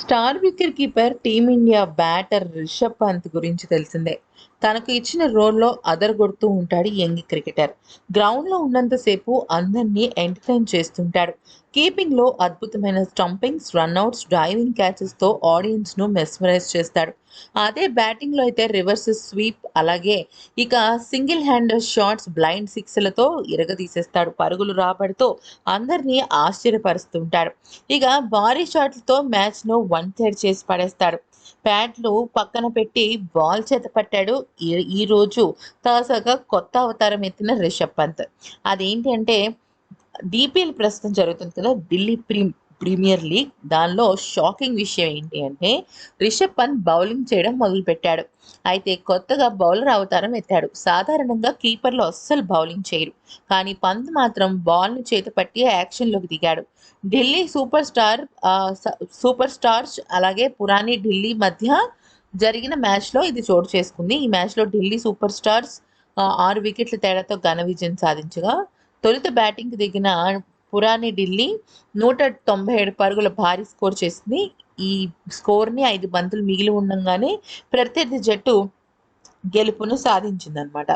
Star wicket keeper team India batter Rishabh Pant గురించి తెలిసిందే. తనకు ఇచ్చిన రోల్లో అదరగొడుతూ ఉంటాడు యంగి యంగ్ క్రికెటర్. గ్రౌండ్లో ఉన్నంతసేపు అందరినీ ఎంటర్టైన్ చేస్తుంటాడు. కీపింగ్లో అద్భుతమైన స్టంపింగ్స్ రన్అట్స్ డ్రైవింగ్ క్యాచెస్తో ఆడియన్స్ను మెస్మరైజ్ చేస్తాడు. అదే బ్యాటింగ్లో అయితే రివర్స్ స్వీప్ అలాగే ఇక సింగిల్ హ్యాండ్ షాట్స్ బ్లైండ్ సిక్స్లతో ఇరగదీసేస్తాడు. పరుగులు రాబడితో అందరినీ ఆశ్చర్యపరుస్తుంటాడు. ఇక భారీ షాట్లతో మ్యాచ్ను వన్ థర్డ్ చేసి పడేస్తాడు. ప్యాడ్లు పక్కన పెట్టి బాల్ చేత పట్టాడు ఈ- ఈ రోజు తాజాగా కొత్త అవతారం ఎత్తిన రిషబ్ పంత్. అదేంటి అంటే డిపిఎల్ ప్రస్తుతం జరుగుతుంది కదా ఢిల్లీ ప్రీ ప్రీమియర్ లీగ్ దానిలో షాకింగ్ విషయం ఏంటి అంటే రిషబ్ పంత్ బౌలింగ్ చేయడం మొదలుపెట్టాడు. అయితే కొత్తగా బౌలర్ అవతారం ఎత్తాడు. సాధారణంగా కీపర్లు అస్సలు బౌలింగ్ చేయరు. కానీ పంత్ మాత్రం బాల్ను చేతపట్టి యాక్షన్లోకి దిగాడు. ఢిల్లీ సూపర్ స్టార్ స- సూపర్ స్టార్స్ అలాగే పురాణి ఢిల్లీ మధ్య జరిగిన మ్యాచ్లో ఇది చోటు చేసుకుంది. ఈ మ్యాచ్లో ఢిల్లీ సూపర్ స్టార్స్ ఆరు వికెట్ల తేడాతో ఘన విజయం సాధించగా తొలుత బ్యాటింగ్కి దిగిన పురాణి ఢిల్లీ నూట తొంభై ఏడు పరుగుల భారీ స్కోర్ చేసింది. ఈ స్కోర్ని ఐదు బంతులు మిగిలి ఉండగానే ప్రత్యర్థి జట్టు గెలుపును సాధించిందనమాట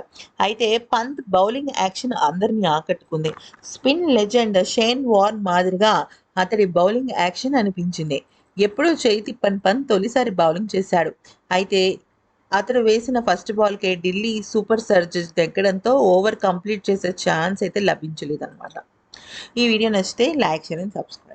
అయితే పంత్ బౌలింగ్ యాక్షన్ అందరినీ ఆకట్టుకుంది. స్పిన్ లెజెండ్ షేన్ వార్న్ మాదిరిగా అతడి బౌలింగ్ యాక్షన్ అనిపించింది. ఎప్పుడూ చేయి తిప్పని పంత్ తొలిసారి బౌలింగ్ చేశాడు. అయితే అతడు వేసిన ఫస్ట్ బాల్కే ఢిల్లీ సూపర్ సర్జెస్ దగ్గడంతో ఓవర్ కంప్లీట్ చేసే ఛాన్స్ అయితే లభించలేదు అనమాట ఈ వీడియో నచ్చితే లైక్ చేయండి సబ్స్క్రైబ్